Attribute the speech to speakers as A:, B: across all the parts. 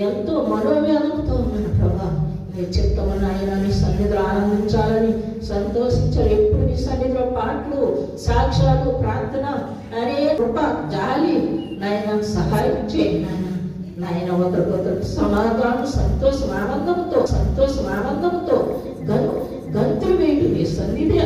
A: ఎంతో మనోవేదనతో ఉన్నాను ప్రభా. నేను చెప్తామని ఆయన నీ సన్నిధిలో ఆనందించాలని సంతోషించాలి ఎప్పుడు నీ సన్నిధిలో పాటలు సాక్ష్యాలు ప్రార్థన అనే కృప జాలి నాయన సహాయం చేయండి నాయన. నాయన ఒకరికొకరికి సమాధానం సంతోషం ఆనందంతో సంతోషం ఆనందంతో గంతు గంతులు వేయటం నీ సన్నిధి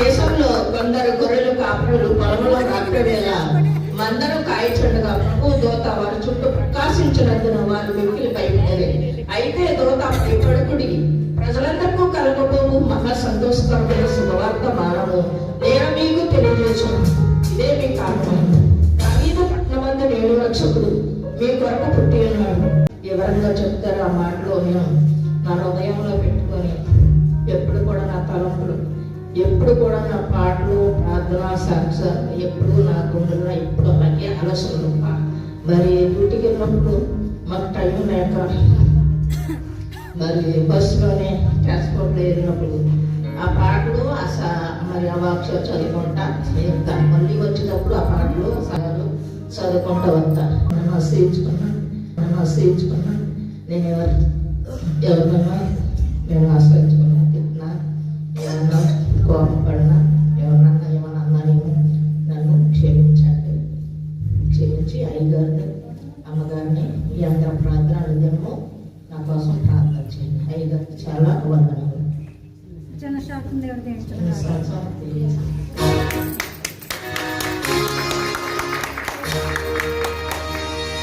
A: దేశంలో కొందరు గొర్రెలు కాపులు పొలంలో రాత్రి వేళ మందను కాయచుండగా ప్రభు దోత వారి చుట్టూ ప్రకాశించినందున వారు వెక్కిలి పైబడ్డది అయితే దోత పైపడకుడి ప్రజలందరికీ కలగబోవు మహా సంతోషకరమైన శుభవార్త మానము. నేను మీకు తెలియజేసు ఇదే మీ కారణం. దావీదు పట్టణమందు నేను రక్షకుడు. మీ కొరకు పుట్టి ఉన్నాడు వివరంగా చెప్తారు ఆ మాటలో నేను. ఎప్పుడు కూడా నా పాటలు ప్రార్థన సరస ఎప్పుడు నా గుండెల్లో ఎప్పుడు అలాగే మరి డ్యూటీకి వెళ్ళినప్పుడు మాకు టైం లేక మరి బస్సులోనే ట్రాన్స్పోర్ట్లో వెళ్ళినప్పుడు ఆ పాటలు ఆ మరి ఆ వాక్ష చదువుకుంటా వెళ్తా మళ్ళీ వచ్చేటప్పుడు ఆ పాటలు సగలు చదువుకుంటా వస్తా. నన్ను ఆశ్రయించుకున్నాను నన్ను ఆశ్రయించుకున్నాను నేను ఎవరు ఎవరినైనా నేను ఆశ్రయించుకున్నాను అయ్యగారిని అమ్మగారిని ఈ అందరం ప్రార్థన అడిగాము నా కోసం ప్రార్థన చేయండి. అయ్యగారికి చాలా చాలా తెలియజేయండి.